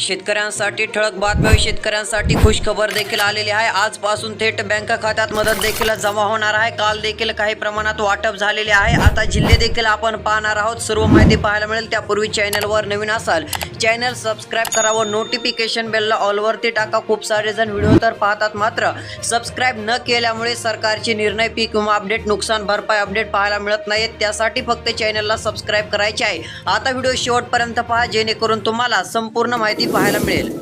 शेतकऱ्यांसाठी ठळक बातम्या शेतकऱ्यांसाठी खुशखबर देखील आलेली आहे. आजपासून थेट बँक खात्यात मदत देखील जमा होणार आहे. काल देखील काही प्रमाणात वाटप झालेले आहे. आता जिल्हे देखील आपण पाहणार आहोत. सर्व माहिती पाहायला मिळेल. त्यापूर्वी चॅनलवर नवीन असाल चॅनल सबस्क्राईब करा व नोटिफिकेशन बेलला ऑलवरती टाका. खूप सारे जण व्हिडिओ तर पाहतात मात्र सबस्क्राईब न केल्यामुळे सरकारचे निर्णय पीक विमा अपडेट नुकसान भरपाई अपडेट पाहायला मिळत नाहीत. त्यासाठी फक्त चॅनलला सबस्क्राईब करायचे आहे. आता व्हिडिओ शेवटपर्यंत पहा. जेणेकरून तुम्हाला संपूर्ण माहिती पाहायला मिळेल.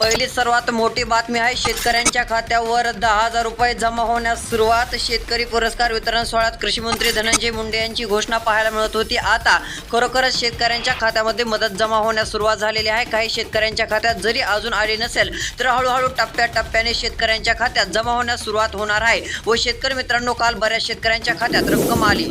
पहिली सर्वात मोठी बातमी आहे शेतकऱ्यांच्या खात्यावर दहा हजार रुपये जमा होण्यास सुरुवात. शेतकरी पुरस्कार वितरण सोहळ्यात कृषी मंत्री धनंजय मुंडे यांची घोषणा पाहायला मिळत होती. आता खरोखरच शेतकऱ्यांच्या खात्यामध्ये मदत जमा होण्यास सुरुवात झालेली आहे. काही शेतकऱ्यांच्या खात्यात जरी अजून आली नसेल तर हळूहळू टप्प्याटप्प्याने शेतकऱ्यांच्या खात्यात जमा होण्यास सुरुवात होणार आहे. व शेतकरी मित्रांनो काल बऱ्याच शेतकऱ्यांच्या खात्यात रक्कम आली.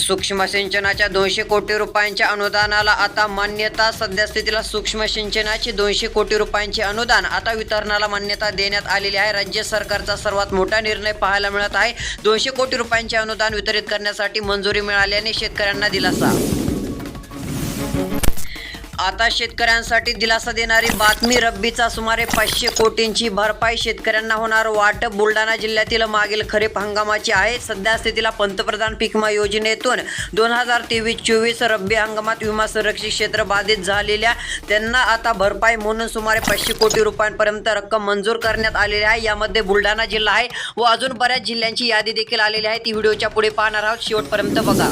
सूक्ष्म सिंचनाच्या दोनशे कोटी रुपयांच्या अनुदानाला आता मान्यता सध्या स्थितीला सूक्ष्म सिंचनाचे दोनशे कोटी रुपयांचे अनुदान आता वितरणाला मान्यता देण्यात आलेली आहे. राज्य सरकारचा सर्वात मोठा निर्णय पाहायला मिळत आहे. दोनशे कोटी रुपयांचे अनुदान वितरित करण्यासाठी मंजुरी मिळाल्याने शेतकऱ्यांना दिलासा. आता शेतकऱ्यांसाठी दिलासा देणारी बातमी रब्बीचा सुमारे पाचशे कोटींची भरपाई शेतकऱ्यांना होणार. वाटप बुलढाणा जिल्ह्यातील मागील खरीप हंगामाची आहे. सध्या स्थितीला पंतप्रधान पीक योजनेतून दोन हजार तेवीस चोवीस रब्बी हंगामात विमा संरक्षित क्षेत्र बाधित झालेल्या त्यांना आता भरपाई म्हणून सुमारे पाचशे कोटी रुपयांपर्यंत रक्कम मंजूर करण्यात आलेली आहे. यामध्ये बुलढाणा जिल्हा आहे व अजून बऱ्याच जिल्ह्यांची यादी देखील आलेली आहे. ती व्हिडिओच्या पुढे पाहणार आहोत. शेवटपर्यंत बघा.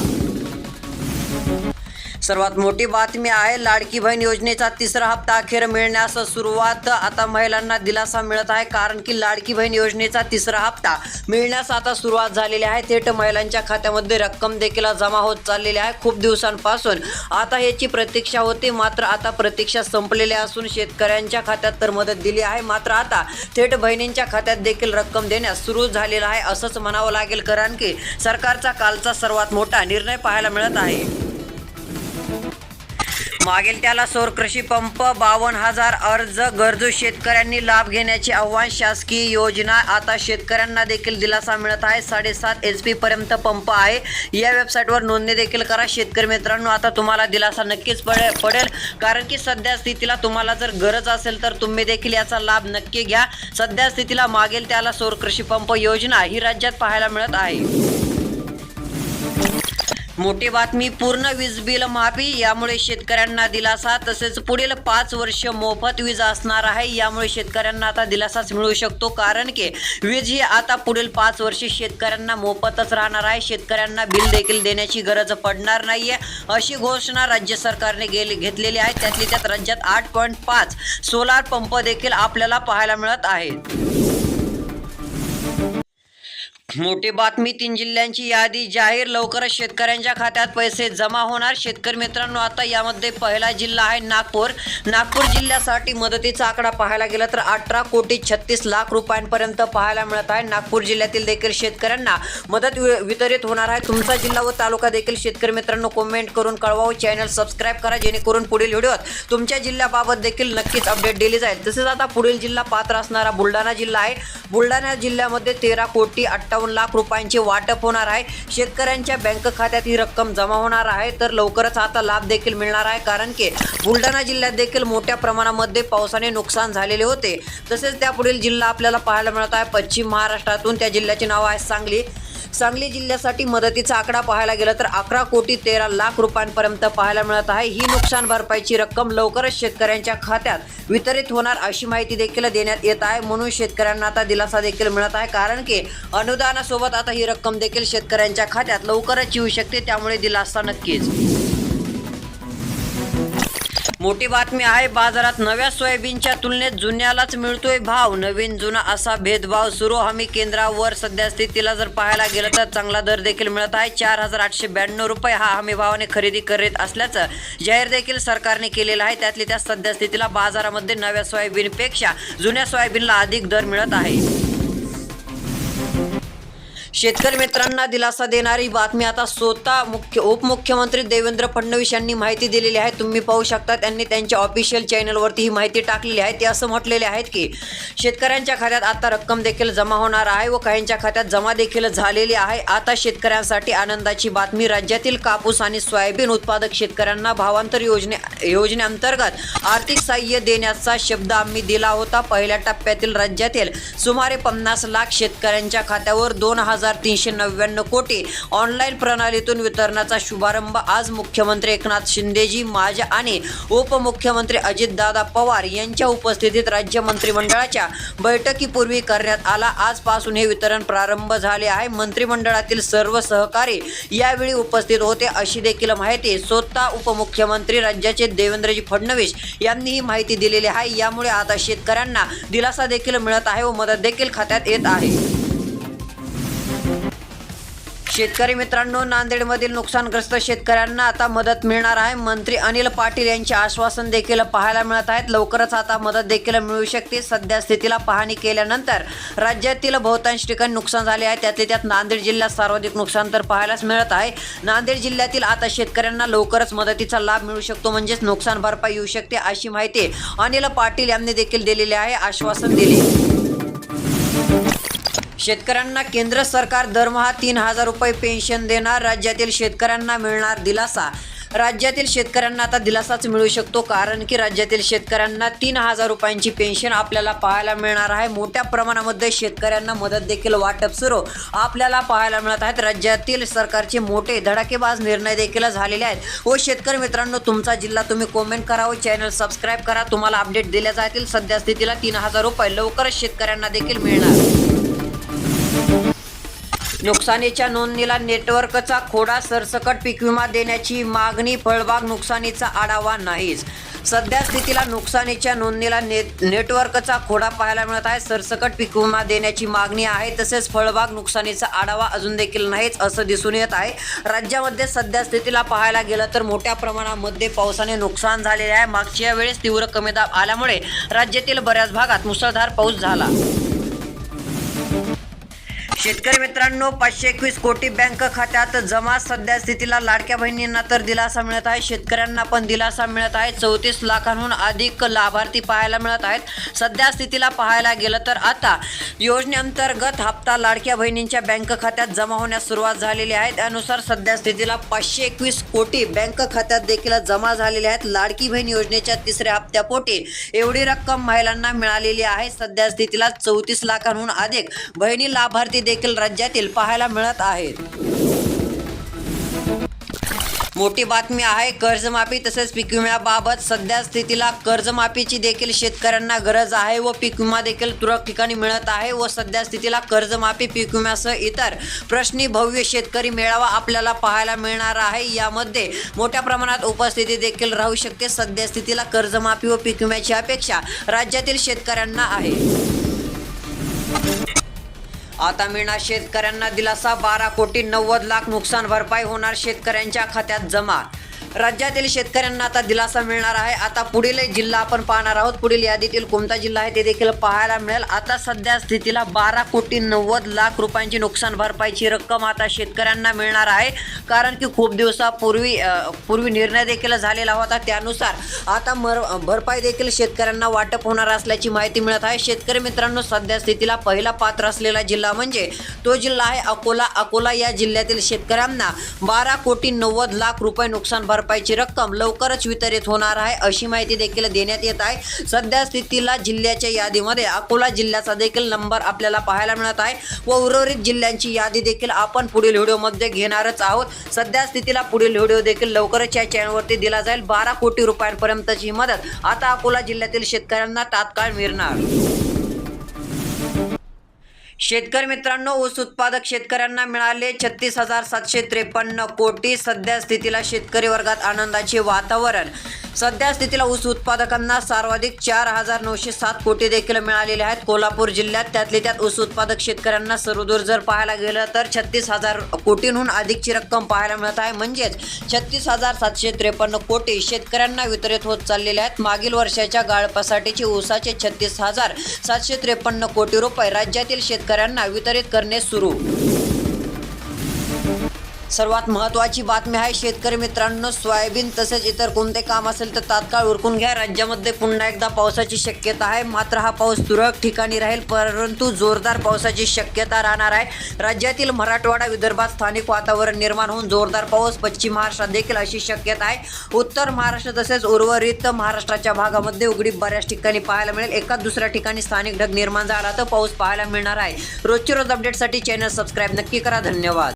सर्वात मोठी बातमी आहे लाडकी बहीण योजनेचा तिसरा हप्ता अखेर मिळण्यास सुरुवात. आता महिलांना दिलासा मिळत आहे कारण की लाडकी बहीण योजनेचा तिसरा हप्ता मिळण्यास आता सुरुवात झालेली आहे. थेट महिलांच्या खात्यामध्ये रक्कम देखील जमा होत चाललेली आहे खूप दिवसांपासून. आता याची प्रतीक्षा होती मात्र आता प्रतीक्षा संपलेली असून शेतकऱ्यांच्या खात्यात तर मदत दिली आहे. मात्र आता थेट बहिणींच्या खात्यात देखील रक्कम देण्यास सुरू झालेलं आहे असंच म्हणावं लागेल कारण की सरकारचा कालचा सर्वात मोठा निर्णय पाहायला मिळत आहे. मागेल त्याला सौर कृषी पंप बावन्न हजार अर्ज गरजू शेतकऱ्यांनी लाभ घेण्याचे आव्हान शासकीय योजना. आता शेतकऱ्यांना देखील दिलासा मिळत आहे. साडेसात एच पी पर्यंत पंप आहे. या वेबसाईटवर नोंदणी देखील करा. शेतकरी मित्रांनो आता तुम्हाला दिलासा नक्कीच पडे पडेल. कारण की सध्या स्थितीला तुम्हाला जर गरज असेल तर तुम्ही देखील याचा लाभ नक्की घ्या. सध्या स्थितीला मागेल त्याला सौर कृषी पंप योजना ही राज्यात पाहायला मिळत आहे. मोठी बातमी पूर्ण वीज बिल माफी यामुळे शेतकऱ्यांना दिलासा तसेच पुढील पाच वर्ष मोफत वीज असणार आहे. यामुळे शेतकऱ्यांना आता दिलासाच मिळू शकतो कारण की वीज ही आता पुढील पाच वर्षे शेतकऱ्यांना मोफतच राहणार आहे. शेतकऱ्यांना बिल देखील देण्याची गरज पडणार नाहीये अशी घोषणा राज्य सरकारने गेली घेतलेली आहे. त्यातली त्यात राज्यात आठ पॉईंट पाच सोलार पंप देखील आपल्याला पाहायला मिळत आहेत मोठी बातमी तीन जिल्ह्यांची यादी जाहीर. लवकरच शेतकऱ्यांच्या खात्यात पैसे जमा होणार. शेतकरी मित्रांनो आता यामध्ये पहिला जिल्हा आहे नागपूर. नागपूर जिल्ह्यासाठी मदतीचा आकडा पाहायला गेला तर अठरा कोटी छत्तीस लाख रुपयांपर्यंत पाहायला मिळत आहे. नागपूर जिल्ह्यातील देखील शेतकऱ्यांना मदत वि- वितरित होणार आहे. तुमचा जिल्हा व तालुका देखील शेतकरी मित्रांनो कमेंट करून कळवावं चॅनल सबस्क्राईब करा जेणेकरून पुढील व्हिडिओत तुमच्या जिल्ह्याबाबत देखील नक्कीच अपडेट दिली जाईल. तसेच आता पुढील जिल्हा पात्र असणारा बुलढाणा जिल्हा आहे. बुलढाणा जिल्ह्यामध्ये तेरा कोटी अठ्ठावन्न लाख रुपयांचे वाटप होणार आहे. शेतकऱ्यांच्या बँक खात्यात ही रक्कम जमा होणार आहे. तर लवकरच आता लाभ देखील मिळणार आहे कारण की बुलढाणा जिल्ह्यात देखील मोठ्या प्रमाणामध्ये पावसाने नुकसान झालेले होते. तसेच त्यापुढील जिल्हा आपल्याला पाहायला मिळत आहे. पश्चिम महाराष्ट्रातून त्या जिल्ह्याचे नाव आहे सांगली. सांगली जिल्ह्यासाठी मदतीचा आकडा पाहायला गेला तर अकरा कोटी तेरा लाख रुपयांपर्यंत पाहायला मिळत आहे. ही नुकसान भरपाईची रक्कम लवकरच शेतकऱ्यांच्या खात्यात वितरित होणार अशी माहिती देखील देण्यात येत आहे. म्हणून शेतकऱ्यांना आता दिलासा देखील मिळत आहे. कारण की अनुदानासोबत आता ही रक्कम देखील शेतकऱ्यांच्या खात्यात लवकरच येऊ शकते. त्यामुळे दिलासा नक्कीच. मोठी बातमी आहे बाजारात नव्या सोयाबीनच्या तुलनेत जुन्यालाच मिळतोय भाव. नवीन जुना असा भेदभाव सुरू. हमी केंद्रावर सध्या स्थितीला जर पाहायला गेलं तर चांगला दर देखील मिळत आहे. चार हजार आठशे ब्याण्णव रुपये हा हमी भावाने खरेदी करीत असल्याचं जाहीर देखील सरकारने केलेलं आहे. त्यातली त्या सध्या स्थितीला बाजारामध्ये नव्या सोयाबीनपेक्षा जुन्या सोयाबीनला अधिक दर मिळत आहे. शेतकरी मित्रांना दिलासा देणारी बातमी आता स्वतः मुख्य उपमुख्यमंत्री देवेंद्र फडणवीस यांनी माहिती दिलेली आहे. तुम्ही पाहू शकता त्यांनी त्यांच्या ऑफिशियल चॅनलवरती ही माहिती टाकलेली आहे. ते असं म्हटलेले आहेत की शेतकऱ्यांच्या खात्यात आता रक्कम देखील जमा होणार आहे व काहींच्या खात्यात जमा देखील झालेली आहे. आता शेतकऱ्यांसाठी आनंदाची बातमी राज्यातील कापूस आणि सोयाबीन उत्पादक शेतकऱ्यांना भावांतर योजने योजनेअंतर्गत आर्थिक सहाय्य देण्याचा शब्द आम्ही दिला होता. पहिल्या टप्प्यातील राज्यातील सुमारे पन्नास लाख शेतकऱ्यांच्या खात्यावर दोन हजार हजार तीनशे नव्याण्णव कोटी ऑनलाईन प्रणालीतून वितरणाचा शुभारंभ आज मुख्यमंत्री एकनाथ शिंदेजी माझ्या आणि उपमुख्यमंत्री अजितदादा पवार यांच्या उपस्थितीत राज्य मंत्रिमंडळाच्या बैठकीपूर्वी करण्यात आला. आजपासून हे वितरण प्रारंभ झाले आहे. मंत्रिमंडळातील सर्व सहकारी यावेळी उपस्थित होते अशी देखील माहिती स्वतः उपमुख्यमंत्री राज्याचे देवेंद्रजी फडणवीस यांनी ही माहिती दिलेली आहे. यामुळे आता शेतकऱ्यांना दिलासा देखील मिळत आहे व मदत देखील खात्यात येत आहे. शेतकरी मित्रांनो नांदेडमधील नुकसानग्रस्त शेतकऱ्यांना आता मदत मिळणार आहे. मंत्री अनिल पाटील यांचे आश्वासन देखील पाहायला मिळत आहेत. लवकरच आता मदत देखील मिळू शकते. सध्या स्थितीला पाहणी केल्यानंतर राज्यातील बहुतांश ठिकाणी नुकसान झाले आहे. त्यातले त्यात नांदेड जिल्ह्यात सर्वाधिक नुकसान तर पाहायलाच मिळत आहे. नांदेड जिल्ह्यातील आता शेतकऱ्यांना लवकरच मदतीचा लाभ मिळू शकतो. म्हणजेच नुकसान भरपाई येऊ शकते अशी माहिती अनिल पाटील यांनी देखील दिलेली आहे. आश्वासन दिले. शेतकऱ्यांना केंद्र सरकार दरमहा तीन हजार रुपये पेन्शन देणार राज्यातील शेतकऱ्यांना मिळणार दिलासा. राज्यातील शेतकऱ्यांना आता दिलासाच मिळू शकतो कारण की राज्यातील शेतकऱ्यांना तीन हजार रुपयांची पेन्शन आपल्याला पाहायला मिळणार आहे. मोठ्या प्रमाणामध्ये शेतकऱ्यांना मदत देखील वाटप सुरू आपल्याला पाहायला मिळत आहेत. राज्यातील सरकारचे मोठे धडाकेबाज निर्णय देखील झालेले आहेत. व शेतकरी मित्रांनो तुमचा जिल्हा तुम्ही कॉमेंट करा. व चॅनल सबस्क्राईब करा. तुम्हाला अपडेट दिल्या जातील. सध्या स्थितीला तीन हजार रुपये लवकरच शेतकऱ्यांना देखील मिळणार. नुकसानीच्या नोंदणीला नेटवर्कचा खोडा सरसकट पीक विमा देण्याची मागणी फळबाग नुकसानीचा आढावा नाहीच. सध्या स्थितीला नुकसानीच्या नोंदणीला नेट नेटवर्कचा खोडा पाहायला मिळत आहे. सरसकट पीक विमा देण्याची मागणी आहे तसेच फळबाग नुकसानीचा आढावा अजून देखील नाहीच असं दिसून येत आहे. राज्यामध्ये सध्या स्थितीला पाहायला गेलं तर मोठ्या प्रमाणामध्ये पावसाने नुकसान झालेले आहे. मागच्या वेळेस तीव्र कमी दाब आल्यामुळे राज्यातील बऱ्याच भागात मुसळधार पाऊस झाला. शेतकरी मित्रांनो पाचशे एकवीस कोटी बँक खात्यात जमा सध्या स्थितीला लाडक्या बहिणींना तर दिलासा मिळत आहे शेतकऱ्यांना पण दिलासा मिळत आहे. चौतीस लाखांहून अधिक लाभार्थी पाहायला मिळत आहेत. सध्या स्थितीला पाहायला गेलं तर आता योजनेअंतर्गत हप्ता लाडक्या बहिणींच्या बँक खात्यात जमा होण्यास सुरुवात झालेली आहे. त्यानुसार सध्या स्थितीला पाचशे एकवीस कोटी बँक खात्यात देखील जमा झालेले आहेत. लाडकी बहीण योजनेच्या तिसऱ्या हप्त्यापोटी एवढी रक्कम महिलांना मिळालेली आहे. सध्या स्थितीला चौतीस लाखांहून अधिक बहिणी लाभार्थी देखील राज्यातील पाहायला मिळत आहेत. मोठी बातमी आहे कर्जमाफी तसेच पीक विम्याबाबत सध्या स्थितीला कर्जमाफीची देखील शेतकऱ्यांना गरज आहे व पीक विमा देखील तुरळक ठिकाणी मिळत आहे व सध्या स्थितीला कर्जमाफी पीक विम्यासह इतर प्रश्नी भव्य शेतकरी मेळावा आपल्याला पाहायला मिळणार आहे. यामध्ये मोठ्या प्रमाणात उपस्थिती देखील राहू शकते. सध्या स्थितीला कर्जमाफी व पीक विम्याची अपेक्षा राज्यातील शेतकऱ्यांना आहे. आता मिळणार शेतकऱ्यांना दिलासा बारा कोटी नव्वद लाख नुकसान भरपाई होणार शेतकऱ्यांच्या खात्यात जमा राज्यातील शेतकऱ्यांना आता दिलासा मिळणार आहे. आता पुढील जिल्हा आपण पाहणार आहोत. पुढील यादीतील कोणता जिल्हा आहे ते देखील पाहायला मिळेल. आता सध्या स्थितीला बारा कोटी नव्वद लाख रुपयांची नुकसान भरपाईची रक्कम आता शेतकऱ्यांना मिळणार आहे. कारण की खूप दिवसापूर्वी पूर्वी निर्णय देखील झालेला होता. त्यानुसार आता मर भरपाई देखील शेतकऱ्यांना वाटप होणार असल्याची माहिती मिळत आहे. शेतकरी मित्रांनो सध्या स्थितीला पहिला पात्र असलेला जिल्हा म्हणजे तो जिल्हा आहे अकोला. अकोला या जिल्ह्यातील शेतकऱ्यांना बारा कोटी नव्वद लाख रुपये नुकसान भरपाईची रक्कम लवकरच वितरित होणार आहे अशी माहिती देखील देण्यात येत आहे. सध्या स्थितीला जिल्ह्याच्या यादीमध्ये अकोला जिल्ह्याचा देखील नंबर आपल्याला पाहायला मिळत आहे व उर्वरित जिल्ह्यांची यादी देखील आपण पुढील व्हिडिओमध्ये घेणारच आहोत. सध्या स्थितीला पुढील व्हिडिओ देखील लवकरच या चॅनलवरती दिला जाईल. बारा कोटी रुपयांपर्यंतची मदत आता अकोला जिल्ह्यातील शेतकऱ्यांना तात्काळ मिळणार. शेतकरी मित्रांनो ऊस उत्पादक शेतकऱ्यांना मिळाले छत्तीस हजार सातशे त्रेपन्न कोटी. सध्या स्थितीला शेतकरी वर्गात आनंदाचे वातावरण. सध्या स्थितीला ऊस उत्पादकांना सर्वाधिक चार हजार नऊशे सात कोटी देखील मिळालेले आहेत. कोल्हापूर जिल्ह्यात त्यातले त्यात ऊस उत्पादक शेतकऱ्यांना सर्वदूर जर पाहायला गेलं तर छत्तीस हजार कोटींहून अधिकची रक्कम पाहायला मिळत आहे. म्हणजेच छत्तीस हजार सातशे त्रेपन्न कोटी शेतकऱ्यांना वितरित होत चाललेले आहेत. मागील वर्षाच्या गाळपासाठीचे ऊसाचे छत्तीस हजार सातशे त्रेपन्न कोटी रुपये राज्यातील शेतकऱ्यांना वितरित करणे सुरू. सर्वात महत्त्वाची बातमी आहे शेतकरी मित्रांनो सोयाबीन तसेच इतर कोणते काम असेल तर तात्काळ उरकून घ्या. राज्यामध्ये पुन्हा एकदा पावसाची शक्यता आहे. मात्र हा पाऊस तुरळक ठिकाणी राहील परंतु जोरदार पावसाची शक्यता राहणार आहे. राज्यातील मराठवाडा विदर्भात स्थानिक वातावरण निर्माण होऊन जोरदार पाऊस पश्चिम महाराष्ट्रात देखील अशी शक्यता आहे. उत्तर महाराष्ट्र तसेच उर्वरित महाराष्ट्राच्या भागामध्ये उघडी बऱ्याच ठिकाणी पाहायला मिळेल. एका दुसऱ्या ठिकाणी स्थानिक ढग निर्माण झाला तर पाऊस पाहायला मिळणार आहे. रोजची रोज अपडेटसाठी चॅनल सबस्क्राईब नक्की करा. धन्यवाद.